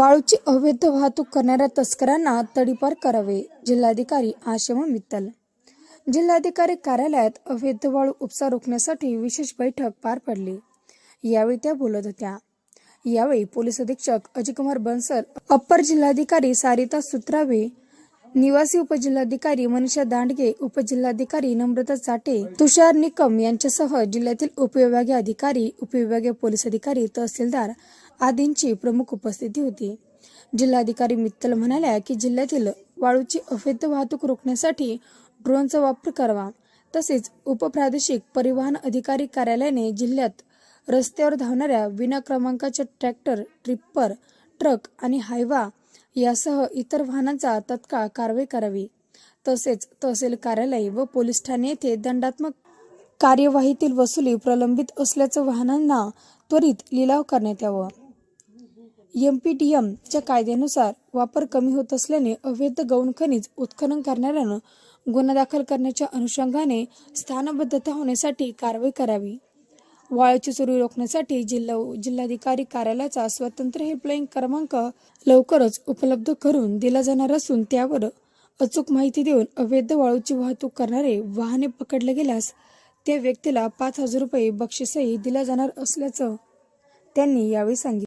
वाळूची अवैध वाहतूक करणाऱ्या तस्करांना तडीपार करावे जिल्हाधिकारी आशम मित्तल. जिल्हाधिकारी कार्यालयात अवैध वाळू उपसा रोखण्यासाठी विशेष बैठक पार पडली. यावेळी त्या बोलत होत्या. यावेळी पोलीस अधीक्षक अजयकुमार बन्सल अप्पर जिल्हाधिकारी सारिता सुत्रावे निवासी उपजिल्हाधिकारी मनीषा दांडगे उपजिल्हाधिकारी नम्रता चाटे तुषार निकम यांच्यासह जिल्ह्यातील उपविभागीय अधिकारी उपविभागीय पोलीस अधिकारी तहसीलदार आदींची प्रमुख उपस्थिती होती. जिल्हाधिकारी मित्तल म्हणाल्या की जिल्ह्यातील वाळूची अवैध वाहतूक रोखण्यासाठी ड्रोनचा वापर करावा. तसेच उपप्रादेशिक परिवहन अधिकारी कार्यालयाने जिल्ह्यात रस्त्यावर धावणाऱ्या विना क्रमांकाच्या ट्रॅक्टर ट्रिप्पर ट्रक आणि हायवा यासह इतर वाहनांचा तत्काळ कारवाई करावी. तसेच तहसील कार्यालय व पोलीस ठाणे येथे दंडात्मक कार्यवाहीतील वसुली प्रलंबित असल्याचं वाहनांना त्वरित लिलाव करण्यात यावं. एम च्या कायद्यानुसार वापर कमी होत असल्याने अवैध गौण खनिज उत्खनन करणाऱ्यानं गुन्हा दाखल करण्याच्या अनुषंगाने स्थानबद्धता होण्यासाठी कारवाई करावी. वाळूची चोरी रोखण्यासाठी जिल्हा जिल्हाधिकारी कार्यालयाचा स्वतंत्र हेल्पलाईन क्रमांक लवकरच उपलब्ध करून दिला जाणार असून त्यावर अचूक माहिती देऊन अवैध वाळूची वाहतूक करणारे वाहने पकडले गेल्यास त्या व्यक्तीला पाच हजार रुपये बक्षीसही दिला जाणार असल्याचं त्यांनी यावेळी सांगितलं.